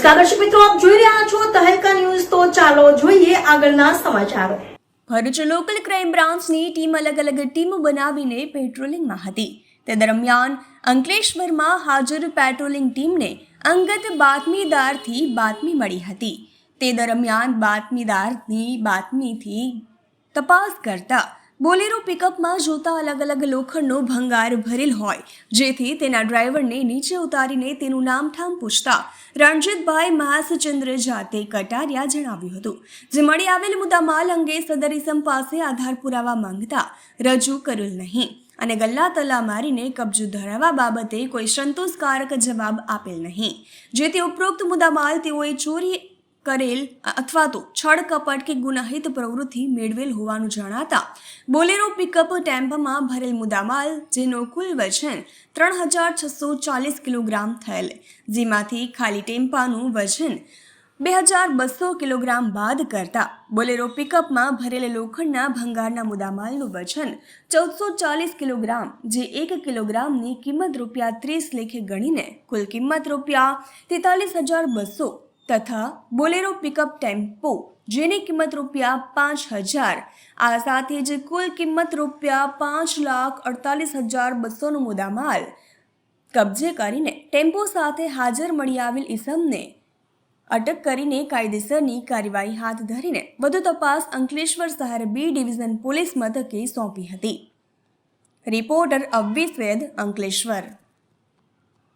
નમસ્કાર મિત્રો, આપ જોઈ રહ્યા છો તહેલકા ન્યૂઝ. તો ચાલો જોઈએ આગળના સમાચારો. ભરૂચ લોકલ ક્રાઇમ બ્રાન્ચની ટીમ અલગ અલગ ટીમો બનાવીને પેટ્રોલિંગમાં હતી. તે દરમિયાન અંકલેશ્વરમાં હાજર પેટ્રોલિંગ ટીમને અંગત બાતમીદારથી બાતમી મળી હતી. તે દરમિયાન બાતમીદારની બાતમીથી તપાસ કરતા બોલેરો પિકઅપમાં જોતા અલગ અલગ લોખંડનો ભંગાર ભરેલ હોય. જેથી તેના ડ્રાઈવરને નીચે ઉતારીને તેનું નામઠામ પૂછતા રણજીતભાઈ મહાસચંદ્ર જાતે કટારિયા જણાવ્યું હતું. જે મળી આવેલ મુદ્દામાલ અંગે સદર ઇસમ પાસે આધાર પુરાવા માંગતા રજૂ કરેલ નહીં અને ગલ્લા તલ્લા મારીને કબજો ધરાવવા બાબતે કોઈ સંતોષકારક જવાબ આપેલ નહીં. જેથી ઉપરોક્ત મુદ્દામાલ તેઓએ ચોરી કરેલ અથવા તો છળ કપટ કે ગુનાહિત પ્રવૃત્તિ મેળવેલ હોવાનું જણાતા બોલેરો પિકઅપ ટેમ્પમાં ભરેલ મુદ્દામાલ, જેનો કુલ વજન ત્રણ હજાર છસો ચાલીસ કિલોગ્રામ થયેલ, જેમાંથી ખાલી ટેમ્પાનું વજન બે હજાર બસો કિલોગ્રામ બાદ કરતા બોલેરો પિકઅપમાં ભરેલ લોખંડના ભંગારના મુદ્દામાલનું વજન ચૌદસો ચાલીસ કિલોગ્રામ, જે એક કિલોગ્રામની કિંમત રૂપિયા ત્રીસ લેખે ગણીને કુલ કિંમત રૂપિયા તેતાલીસ હજાર બસો તથા બોલેરો પિકઅપ ટેમ્પો જેની કિંમત રૂપિયા પાંચ હજાર. આ સાથે જ કુલ કિંમત રૂપિયા પાંચ લાખ અડતાલીસ હજાર બસોનો મુદ્દામાલ. કબજે કરીને ટેમ્પો સાથે હાજર મળી આવેલ ઇસમને અટક કરીને કાયદેસરની કાર્યવાહી હાથ ધરીને વધુ તપાસ અંકલેશ્વર શહેર બી ડિવિઝન પોલીસ મથકે સોંપી હતી. રિપોર્ટર અવ્વી સ્વેદ અંકલેશ્વર.